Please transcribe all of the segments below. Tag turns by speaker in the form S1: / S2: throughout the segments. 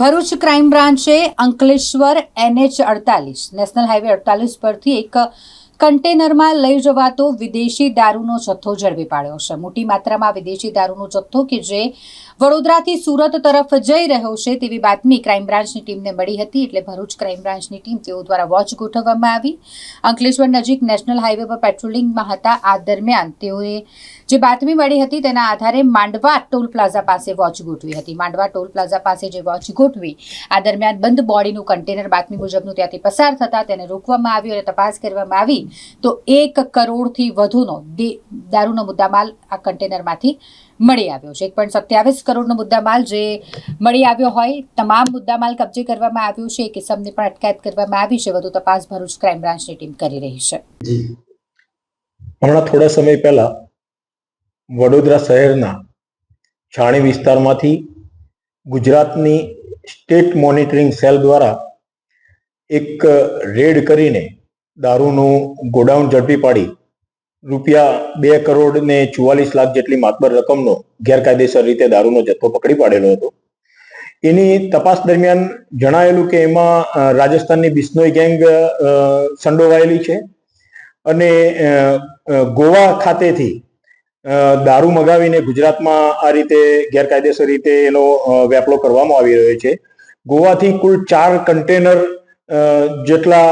S1: Bharuch crime બ્રાન્ચે Ankleshwar NH અડતાલીસ national highway અડતાલીસ પરથી એક કન્ટેનરમાં લઈ જવાતો વિદેશી દારૂનો જથ્થો ઝડપી પાડ્યો છે. મોટી માત્રામાં વિદેશી દારૂનો જથ્થો કે જે વડોદરાથી સુરત તરફ જઈ રહ્યો છે તેવી બાતમી ક્રાઇમ બ્રાન્ચની ટીમને મળી હતી એટલે ભરૂચ ક્રાઇમ બ્રાન્ચની ટીમ તેઓ દ્વારા વોચ ગોઠવવામાં આવી. અંકલેશ્વર નજીક નેશનલ હાઈવે પર પેટ્રોલિંગમાં હતા. આ દરમિયાન તેઓએ જે બાતમી મળી હતી તેના આધારે માંડવા ટોલ પ્લાઝા પાસે વોચ ગોઠવી હતી. માંડવા ટોલ પ્લાઝા પાસે જે વોચ ગોઠવી, આ દરમિયાન બંધ બોડીનું કન્ટેનર બાતમી મુજબનું ત્યાંથી પસાર થતા તેને રોકવામાં આવ્યું અને તપાસ કરવામાં આવી તો એક કરોડથી વધુનો દારૂનો મુદ્દામાલ આ કન્ટેનરમાંથી મળી આવ્યો છે. એક પોઈન્ટ સત્યાવીસ કરોડનો મુદ્દામાલ જે મળી આવ્યો હોય, તમામ મુદ્દામાલ કબજે કરવામાં આવ્યો છે એક કિસમની પણ અટકાયત કરવામાં આવી છે. વધુ તપાસ ભરૂચ ક્રાઇમ બ્રાન્ચની ટીમ કરી રહી છે.
S2: હમણાં થોડા સમય પહેલા વડોદરા શહેરના છાણી વિસ્તારમાંથી ગુજરાતની સ્ટેટ મોનિટરિંગ સેલ દ્વારા એક રેડ કરીને દારૂનું ગોડાઉન ઝડપી પાડી રૂપિયા બે કરોડ ને ચુવાલીસ લાખ જેટલી માતબર રકમનો ગેરકાયદેસર રીતે દારૂનો જથ્થો પકડી પાડેલો હતો. એની તપાસ દરમિયાન જણાયેલું કે એમાં રાજસ્થાનની બિસ્નોઈ ગેંગ સંડોવાયેલી છે અને ગોવા ખાતેથી દારૂ મગાવીને ગુજરાતમાં આ રીતે ગેરકાયદેસર રીતે એનો અ, વેપલો કરવામાં આવી રહ્યો છે. ગોવાથી કુલ ચાર કન્ટેનર જેટલા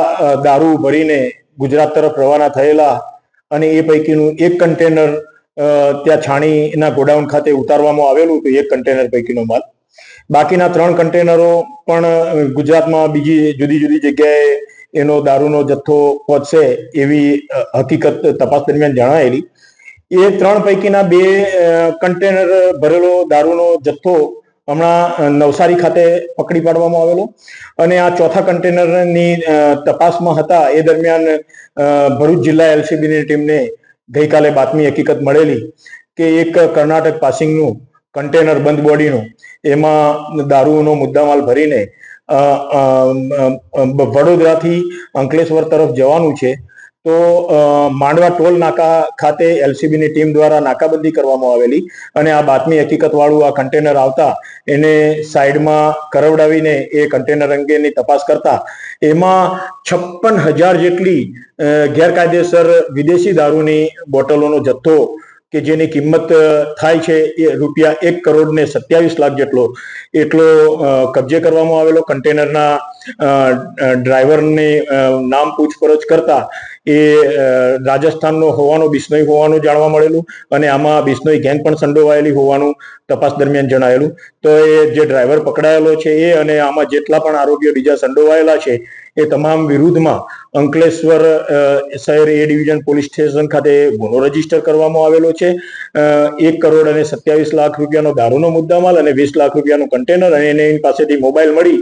S2: દારૂ ભરીને ગુજરાત તરફ રવાના થયેલા અને એ પૈકીનું એક કન્ટેનર ત્યાં છાણીના ગોડાઉન ખાતે ઉતારવામાં આવેલું હતું, એક કન્ટેનર પૈકીનો માલ. બાકીના ત્રણ કન્ટેનરો પણ ગુજરાતમાં બીજી જુદી જુદી જગ્યાએ એનો દારૂનો જથ્થો પહોંચશે એવી હકીકત તપાસ દરમિયાન જણાયેલી. એ ત્રણ પૈકીના બે કન્ટેનર ભરેલો દારૂનો જથ્થો હમણાં નવસારી ખાતે પકડી પાડવામાં આવેલો. અને આ ચોથા કન્ટેનરની તપાસમાં હતા. એ દરમિયાન ભરૂચ જિલ્લા એલસીબીની ટીમને ગઈકાલે બાતમી હકીકત મળેલી કે એક કર્ણાટક પાસિંગનું કન્ટેનર બંધ બોડીનું, એમાં દારૂનો મુદ્દામાલ ભરીને વડોદરાથી અંકલેશ્વર તરફ જવાનું છે. તો માંડવા ટોલ નાકા ખાતે એલસીબીની ટીમ દ્વારા નાકાબંધી કરવામાં આવેલી અને આ બાતમી હકીકત વાળું આ કન્ટેનર આવતા એને સાઈડમાં કરવડાવીને એ કન્ટેનર અંગેની તપાસ કરતા એમાં છપ્પન હજાર જેટલી ગેરકાયદેસર વિદેશી દારૂની બોટલોનો જથ્થો કે જેની કિંમત થાય છે એ રૂપિયા એક કરોડ ને સત્યાવીસ લાખ જેટલો એટલો કબજે કરવામાં આવેલો કન્ટેનરના ડ્રાઈવરની નામ પૂછપરછ કરતા એ રાજસ્થાનનો હોવાનો, બિસ્નોઈ હોવાનું જાણવા મળેલું અને આમાં બિસ્નોઈ ગેંગ પણ સંડોવાયેલી હોવાનું તપાસ દરમિયાન જણાયેલું. તો એ જે ડ્રાઈવર પકડાયેલો છે એ અને આમાં જેટલા પણ આરોપીઓ બીજા સંડોવાયેલા છે એ તમામ વિરુદ્ધમાં અંકલેશ્વર શહેર એ ડિવિઝન પોલીસ સ્ટેશન ખાતે ગુનો રજિસ્ટર કરવામાં આવેલો છે. એક કરોડ અને સત્યાવીસ લાખ રૂપિયાનો દારૂનો મુદ્દામાલ અને વીસ લાખ રૂપિયાનું કન્ટેનર અને એની પાસેથી મોબાઈલ મળી.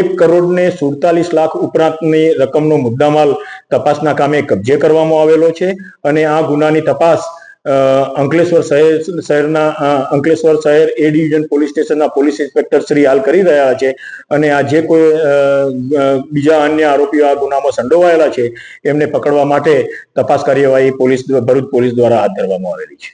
S2: એક કરોડ ને સુડતાલીસ લાખ ઉપરાંતની રકમનો મુદ્દામાલ તપાસના કામે કબજે કરવામાં આવેલો છે અને આ ગુનાની તપાસ અંકલેશ્વર શહેર શહેરના અંકલેશ્વર શહેર એ ડિવિઝન પોલીસ સ્ટેશનના પોલીસ ઇન્સ્પેક્ટર શ્રી હાલ કરી રહ્યા છે અને આ જે કોઈ બીજા અન્ય આરોપીઓ આ ગુનામાં સંડોવાયેલા છે, એમને પકડવા માટે તપાસ કાર્યવાહી પોલીસ, ભરૂચ પોલીસ દ્વારા હાથ ધરવામાં આવેલી છે.